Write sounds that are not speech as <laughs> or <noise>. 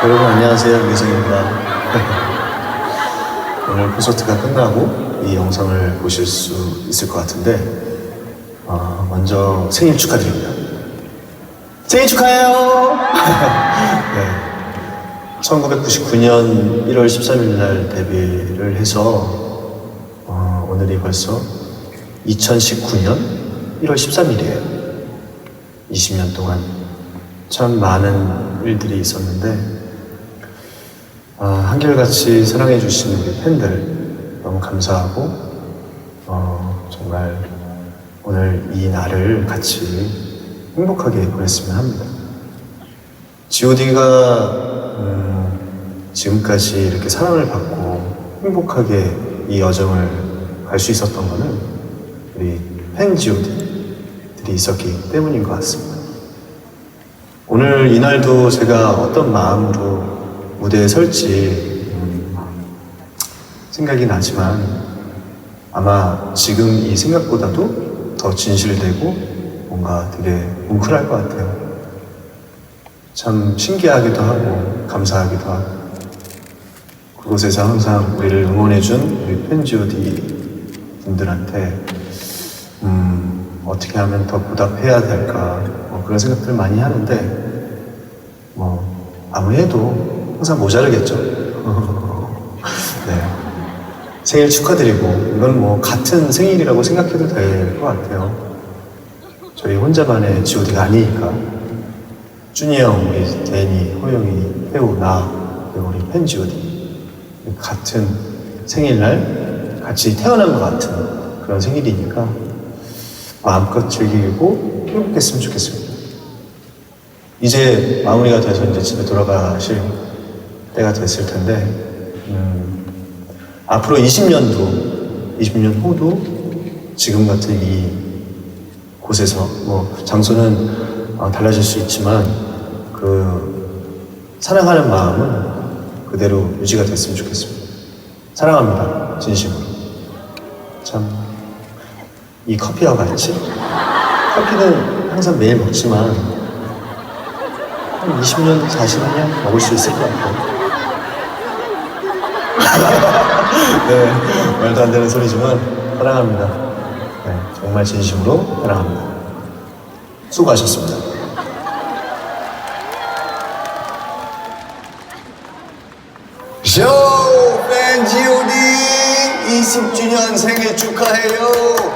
여러분 안녕하세요 미성입니다. <laughs> 오늘 콘서트가 끝나고 이 영상을 보실 수 있을 것 같은데 어, 먼저 생일 축하드립니다. 생일 축하해요. <laughs> 네. 1999년 1월 13일 날 데뷔를 해서 어, 오늘이 벌써 2019년 1월 13일이에요. 20년 동안 참 많은 일들이 있었는데 아, 한결같이 사랑해주신 우리 팬들 너무 감사하고 어, 정말 오늘 이 날을 같이 행복하게 보냈으면 합니다. G.O.D가 음, 지금까지 이렇게 사랑을 받고 행복하게 이 여정을 갈 수 있었던 거는 우리 팬 G.O.D들이 있었기 때문인 것 같습니다. 오늘 이날도 제가 어떤 마음으로 무대에 설지 음, 생각이 나지만 아마 지금 이 생각보다도 더 진실되고 뭔가 되게 뭉클할 것 같아요. 참 신기하기도 하고 감사하기도 하고 그곳에서 항상 우리를 응원해준 우리 팬 G.O.D 분들한테 음, 어떻게 하면 더 보답해야 될까 뭐 그런 생각들 많이 하는데 뭐 아무래도 항상 모자르겠죠. <laughs> 네. 생일 축하드리고 이건 뭐 같은 생일이라고 생각해도 될 것 같아요. 저희 혼자만의 G.O.D가 아니니까 준이 형, 우리 데니, 호영이, 태우, 나 그리고 우리 팬 G.O.D 같은 생일날 같이 태어난 것 같은 그런 생일이니까 마음껏 즐기고 행복했으면 좋겠습니다. 이제 마무리가 돼서 이제 집에 돌아가실 때가 됐을 텐데, 음, 앞으로 20년도, 20년 후도 지금 같은 이 곳에서, 뭐, 장소는 어, 달라질 수 있지만, 그, 사랑하는 마음은 그대로 유지가 됐으면 좋겠습니다. 사랑합니다. 진심으로. 참, 이 커피와 같이 커피는 항상 매일 먹지만 한 20년, 40년 먹을 수 있을 것 같아요. <laughs> 네, 말도 안 되는 소리지만 사랑합니다. 네, 정말 진심으로 사랑합니다. 수고하셨습니다. 쇼! 팬 G.O.D 20주년 생일 축하해요!